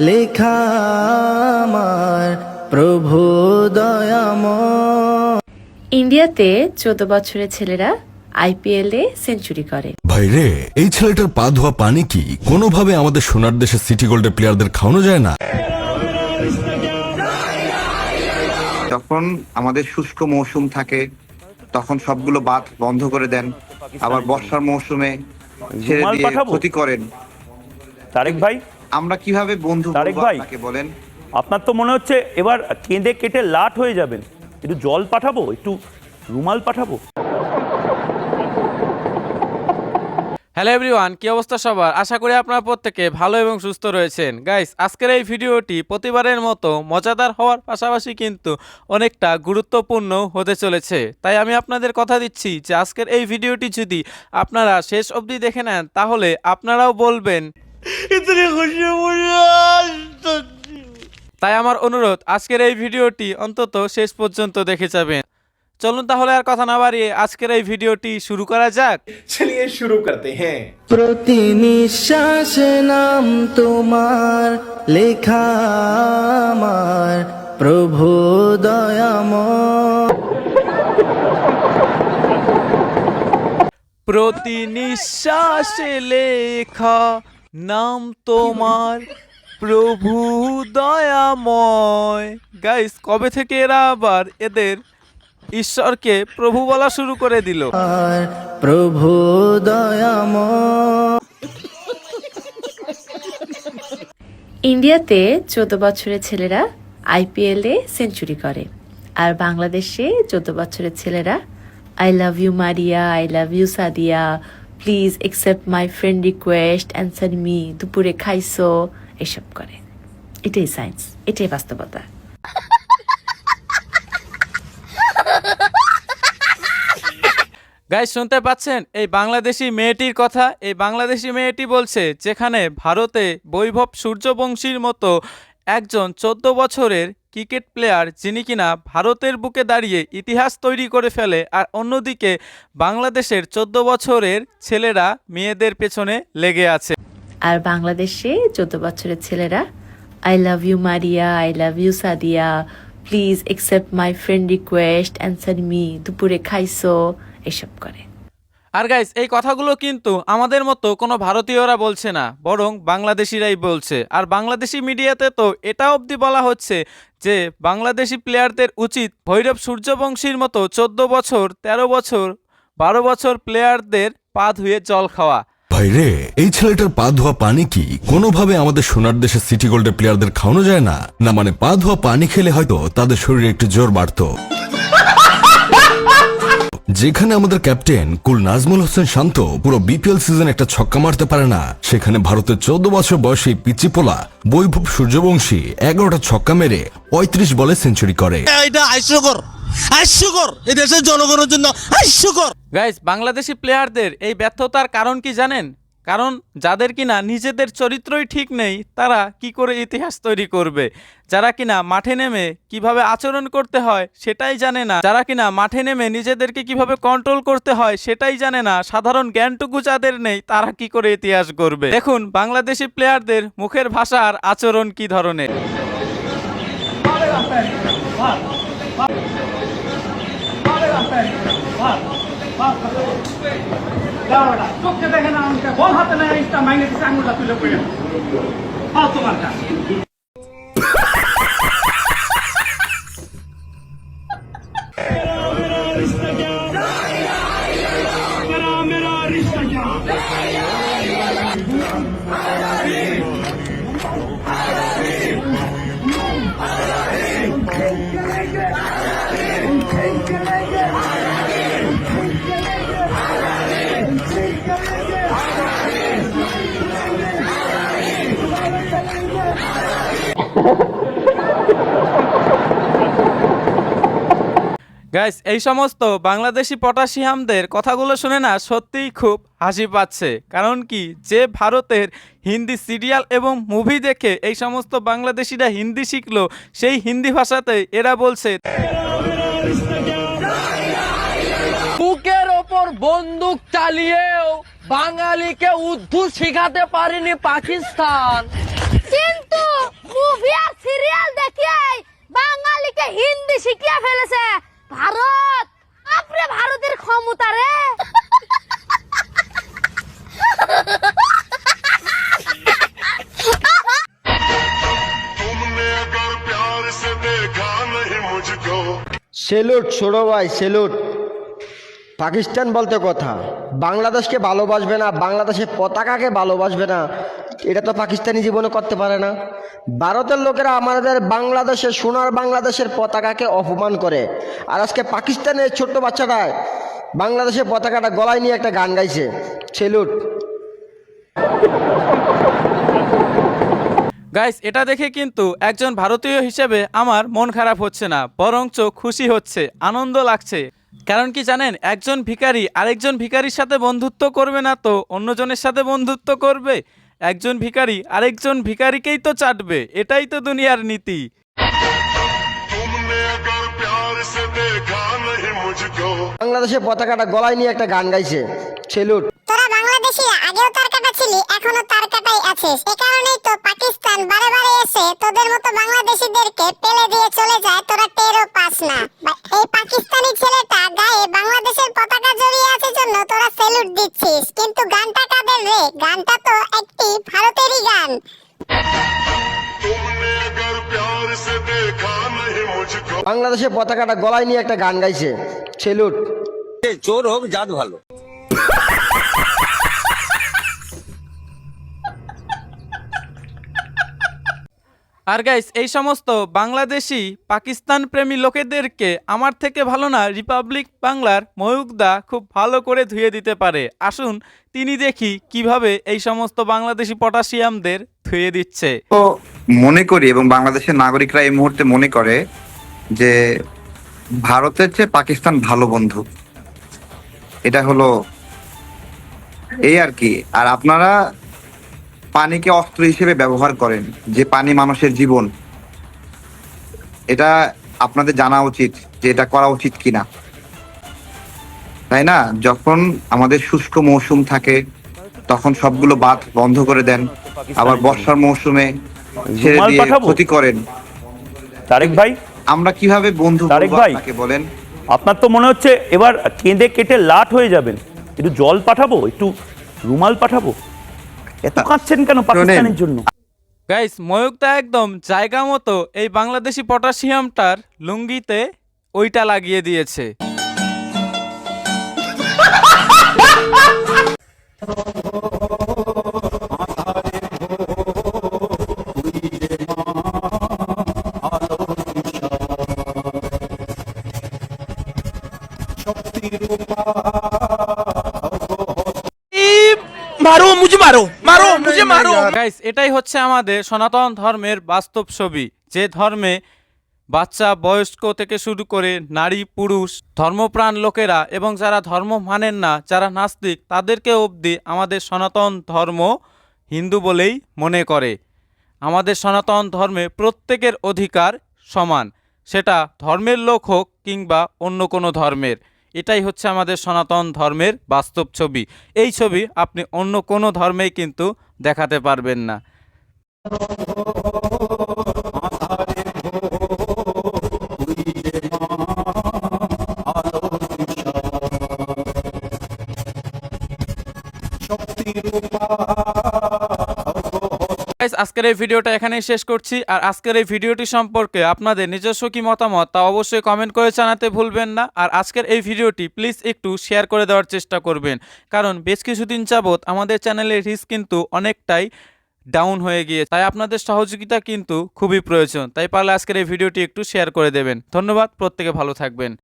লেখা আমার প্রভু দয়াময় ইন্ডিয়াতে চোদ্দ বছরের ছেলেরা আইপিএলে সেঞ্চুরি করে। ভাই রে এই ছেলেটার পা ধোয়া পানি কি? কোনোভাবে আমাদের সোনার দেশের সিটি গোল্ডের প্লেয়ারদের খাওয়ানো যায় না? যখন আমাদের শুষ্ক মৌসুম থাকে তখন সবগুলো বাঁধ বন্ধ করে দেন। আবার বর্ষার মৌসুমে ছেড়ে দিয়ে ক্ষতি করেন। তারেক ভাই? আমরা কীভাবে বন্ধু তারেক ভাই। বলেন? আপনার তো মনে হচ্ছে এবার কেঁদে কেটে লাট হয়ে যাবেন। একটু জল পাঠাবো? একটু রুমাল পাঠাবো? হ্যালো এভরিওয়ান কি অবস্থা সবার? আশা করি আপনারা প্রত্যেকে ভালো এবং সুস্থ রয়েছেন। গাইস আজকের এই ভিডিওটি প্রতিবারের মতো মজাদার হওয়ার পাশাপাশি কিন্তু অনেকটা গুরুত্বপূর্ণ হতে চলেছে। তাই আমি আপনাদের কথা দিচ্ছি যে আজকের এই ভিডিওটি যদি আপনারা শেষ অবধি দেখে নেন তাহলে আপনারাও বলবেন তাই আমার অনুরোধ আজকের এই ভিডিওটি অন্তত শেষ পর্যন্ত দেখে যাবেন। চলুন তাহলে আর কথা না বাড়িয়ে আজকের এই ভিডিওটি শুরু করা যাক। চলিয়ে শুরু করতে হ্যাঁ। প্রতি নিঃশ্বাস নাম তোমার লেখা আমার প্রভু দয়াম প্রতি নিঃশ্বাস লেখা নাম তোমার প্রভু দয়াময়। গাইস কবে থেকে এরা আবার এদের ঈশ্বরকে প্রভু বলা শুরু করে দিল? প্রভু দয়াময়। ইন্ডিয়াতে চোদ্দ বছরের ছেলেরা আইপিএলে সেঞ্চুরি করে। আর বাংলাদেশে চোদ্দ বছরের ছেলেরা I love you Maria I love you Sadia please accept my friend request answer me দুপুরে খাইছো, এসব করে। এটাই সায়েন্স এটাই বাস্তবতা। গাইস শুনতে পাচ্ছেন? এই বাংলাদেশি মেয়েটির কথা, এই বাংলাদেশি মেয়েটি বলছে, যেখানে ভারতে বৈভব সূর্যবংশীর মতো একজন চোদ্দ বছরের ক্রিকেট প্লেয়ার যিনি কিনা ভারতের বুকে দাঁড়িয়ে ইতিহাস তৈরি করে ফেলে আর অন্যদিকে বাংলাদেশের চোদ্দ বছরের ছেলেরা মেয়েদের পেছনে লেগে আছে। আর বাংলাদেশে চোদ্দ বছরের ছেলেরা I love you Maria I love you Sadia please accept my friend request answer me দুপুরে খাইছো, এসব করে। আর গাইস এই কথাগুলো কিন্তু আমাদের মতো কোনো ভারতীয়রা বলছে না, বরং বাংলাদেশিরাই বলছে। আর বাংলাদেশি মিডিয়াতে তো এটা অবধি বলা হচ্ছে যে, বাংলাদেশি প্লেয়ারদের উচিত ভৈরব সূর্যবংশীর মতো চোদ্দ বছর ১৩ বছর, বারো বছর প্লেয়ারদের পা ধুয়ে জল খাওয়া। ভাই রে, এই ছেলেটার পা ধোয়া পানি কি? কোনোভাবে আমাদের সোনার দেশের সিটি গোল্ডের প্লেয়ারদের খাওয়ানো যায় না? না মানে পা ধোয়া পানি খেলে হয়তো তাদের শরীরে একটু জোর বাড়তো। যেখানে আমাদের ক্যাপ্টেন কুল নাজমুল হোসেন শান্ত পুরো বিপিএল সিজন একটা ছক্কা মারতে পারে না সেখানে ভারতের চোদ্দ বছর বয়সী পিচি পোলা বৈভব সূর্যবংশী এগারোটা ছক্কা মেরে পঁয়ত্রিশ বলে সেঞ্চুরি করে। এটা হাস্যকর হাস্যকর এই দেশের জনগণের জন্য হাস্যকর। বাংলাদেশি প্লেয়ারদের এই ব্যর্থতার কারণ কি জানেন? কারণ যাদের কিনা নিজেদের চরিত্রই ঠিক নেই তারা কি করে ইতিহাস তৈরি করবে যারা কিনা মাঠে নেমে কীভাবে আচরণ করতে হয় সেটাই জানে না যারা কিনা মাঠে নেমে নিজেদেরকে কীভাবে কন্ট্রোল করতে হয় সেটাই জানে না সাধারণ জ্ঞানটুকু যাদের নেই তারা কি করে ইতিহাস করবে দেখুন বাংলাদেশি প্লেয়ারদের মুখের ভাষা আর আচরণ কি ধরনের চোখে দেখে না বল হাতে নেয় ইস্তা মাইনে দিচ্ছে আঙুলটা তুলে পড়ে। ফালতু তোমার গাইস এই সমস্ত বাংলাদেশি পটাশিয়ামদের কথাগুলো শুনে না সত্যিই খুব হাসি পাচ্ছে। কারণ কি যে ভারতের হিন্দি সিরিয়াল এবং মুভি দেখে এই সমস্ত বাংলাদেশিরা হিন্দি শিখলো সেই হিন্দি ভাষাতে এরা বলছে বুকের ওপর বন্দুক চালিয়েও বাঙালিকে উর্দু শিখাতে পারেনি পাকিস্তান। কিন্তু মুভি আর সিরিয়াল দেখিয়ে বাঙালিকে হিন্দি শিখিয়ে ফেলেছে। ভারত! আপনি ভারতের ক্ষমতা রে! সেলুট ছোড়ো ভাই সেলুট। পাকিস্তান বলতে কথা। বাংলাদেশকে ভালোবাসবে না বাংলাদেশের পতাকাকে ভালোবাসবে না। এটা তো পাকিস্তানি জীবনে করতে পারে না। ভারতের লোকেরা আমাদের বাংলাদেশের, সোনার বাংলাদেশের পতাকাকে অপমান করে। আর আজকে পাকিস্তানের ছোট্ট বাচ্চাটা বাংলাদেশের পতাকাটা গলায় নিয়ে একটা গান গাইছে। সেলুট গাইস এটা দেখে কিন্তু একজন ভারতীয় হিসেবে আমার মন খারাপ হচ্ছে না, বরঞ্চ খুশি হচ্ছে, আনন্দ লাগছে। কারণ কি জানেন, একজন ভিকারি আরেকজন ভিখারির সাথে বন্ধুত্ব করবে না তো অন্যজনের সাথে বন্ধুত্ব করবে? একজন ভিখারি আরেকজন ভিখারিকেই তো চাটবে এটাই তো দুনিয়ার নীতি। বাংলাদেশে পতাকাটা গলায় নিয়ে একটা গান গাইছে সেলুট তোরা বাংলাদেশি আগেও তার কাটা ছিলি এখনও তার কাটাই আছিস। এ কারণেই তো পাকিস্তান বারে বারে এসে তোদের মতো বাংলাদেশিদেরকে পেলে দিয়ে চলে যায় তোরা টেরও পাস না। এই পাকিস্তানি ছেলেটা গায়ে বাংলাদেশের পতাকা জড়িয়ে আছে জন্য তোরা স্যালুট দিচ্ছিস কিন্তু গানটা রে গানটা তো একটি ভারতেরই গান। বাংলাদেশের পতাকাটা গলায় নিয়ে একটা গান গাইছে। সেলুট। চোর হোক জাত ভালো। আর গাইস এই সমস্ত বাংলাদেশি পাকিস্তান প্রেমী লোকেদেরকে আমার থেকে ভালো না রিপাবলিক বাংলার ময়ূকদা খুব ভালো করে ধুয়ে দিতে পারে। আসুন, তিনি দেখি কীভাবে এই সমস্ত বাংলাদেশি পটাশিয়ামদের ধুয়ে দিচ্ছে। তো মনে করি এবং বাংলাদেশের নাগরিকরা এই মুহূর্তে মনে করে যে ভারতের চেয়ে পাকিস্তান ভালো বন্ধু। এটা হলো এই আর কি। আর আপনারা পানিকে অস্ত্র হিসেবে ব্যবহার করেন যে পানি মানুষের জীবন। এটা আপনাদের জানা উচিত যে এটা করা উচিত কিনা। তাই না? যখন আমাদের শুষ্ক মৌসুম থাকে তখন সবগুলো বাঁধ বন্ধ করে দেন। আবার বর্ষার মৌসুমে ছেড়ে দিয়ে ক্ষতি করেন। তারেক ভাই? আমরা কীভাবে বন্ধু তারেক ভাই। বলেন? আপনার তো মনে হচ্ছে এবার কেঁদে কেটে লাট হয়ে যাবেন। একটু জল পাঠাবো? একটু রুমাল পাঠাবো? এত কাঁদছেন কেন পাকিস্তানের জন্য? গাইস ময়ূকদা একদম জায়গা মতো এই বাংলাদেশি পটাশিয়ামটার লুঙ্গিতে ওইটা লাগিয়ে দিয়েছে। মারো মুঝে মারো মারো মুঝে মারো। গাইস এটাই হচ্ছে আমাদের সনাতন ধর্মের বাস্তব ছবি। যে ধর্মে বাচ্চা বয়স্ক থেকে শুরু করে নারী পুরুষ ধর্মপ্রাণ লোকেরা এবং যারা ধর্ম মানেন না যারা নাস্তিক তাদেরকে অবধি আমাদের সনাতন ধর্ম হিন্দু বলেই মনে করে। আমাদের সনাতন ধর্মে প্রত্যেকের অধিকার সমান। সেটা ধর্মের লোক হোক কিংবা অন্য কোনো ধর্মের। এটাই হচ্ছে আমাদের সনাতন ধর্মের বাস্তব ছবি। এই ছবি আপনি অন্য কোনো ধর্মেই কিন্তু দেখাতে পারবেন না। আজকের এই ভিডিওটা এখানেই শেষ করছি। আর আজকের এই ভিডিওটি সম্পর্কে আপনাদের নিজস্ব কি মতামত তা অবশ্যই কমেন্ট করে জানাতে ভুলবেন না। আর আজকের এই ভিডিওটি প্লিজ একটু শেয়ার করে দেওয়ার চেষ্টা করবেন। কারণ বেশ কিছুদিন যাবৎ আমাদের চ্যানেলের রিচ কিন্তু অনেকটাই ডাউন হয়ে গিয়ে তাই আপনাদের সহযোগিতা কিন্তু খুবই প্রয়োজন। তাই পারলে আজকের এই ভিডিওটি একটু শেয়ার করে দেবেন। ধন্যবাদ। প্রত্যেকে ভালো থাকবেন।